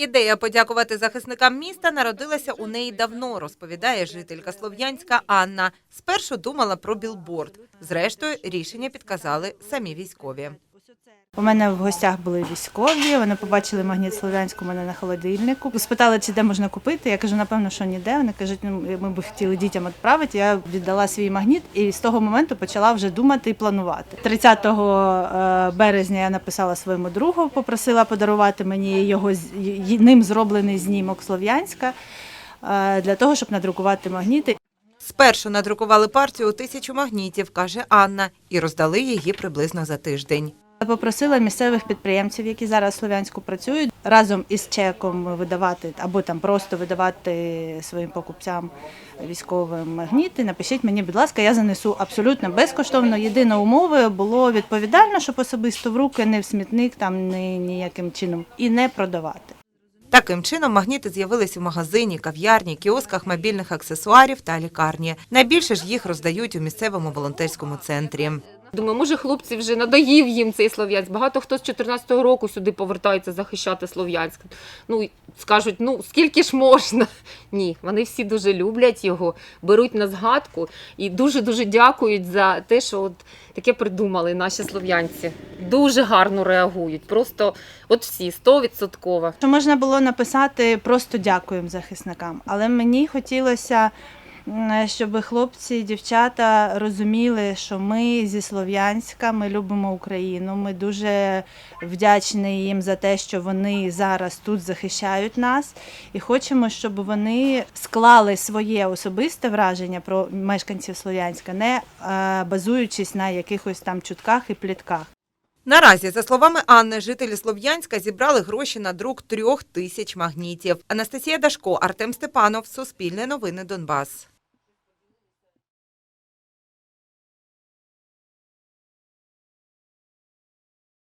Ідея подякувати захисникам міста народилася у неї давно, розповідає жителька Слов'янська Анна. Спершу думала про білборд. Зрештою, рішення підказали самі військові. У мене в гостях були військові. Вони побачили магніт Слов'янську у мене на холодильнику. Спитали, чи де можна купити. Я кажу, напевно, що ніде. Вони кажуть, ну ми б хотіли дітям відправити. Я віддала свій магніт і з того моменту почала вже думати і планувати. 30 е, березня я написала своєму другу, попросила подарувати мені його ним зроблений знімок Слов'янська е, для того, щоб надрукувати магніти. Спершу надрукували партію у тисячу магнітів, каже Анна, і роздали її приблизно за тиждень. Попросила місцевих підприємців, які зараз в Слов'янську працюють, разом із чеком видавати або там просто видавати своїм покупцям військовим магніти. Напишіть мені, будь ласка, я занесу абсолютно безкоштовно. Єдина умова було відповідально, щоб особисто в руки, не в смітник, там ні, ніяким чином і не продавати. Таким чином магніти з'явились у магазині, кав'ярні, кіосках мобільних аксесуарів та лікарні. Найбільше ж їх роздають у місцевому волонтерському центрі. Думаю, може хлопці вже надоїв їм цей Слов'янськ. Багато хто з 14-го року сюди повертається захищати Слов'янськ. Ну скажуть, ну скільки ж можна? Ні, вони всі дуже люблять його, беруть на згадку і дуже дуже дякують за те, що от таке придумали наші слов'янці. Дуже гарно реагують. Просто от всі стовідсотково. Що можна було написати просто дякуємо захисникам, але мені хотілося, щоб хлопці і дівчата розуміли, що ми зі Слов'янська, ми любимо Україну. Ми дуже вдячні їм за те, що вони зараз тут захищають нас, і хочемо, щоб вони склали своє особисте враження про мешканців Слов'янська, не е, базуючись на якихось там чутках і плітках. Наразі, за словами Анни, жителі Слов'янська зібрали гроші на друк трьох тисяч магнітів. Анастасія Дашко, Артем Степанов, Суспільне новини Донбас.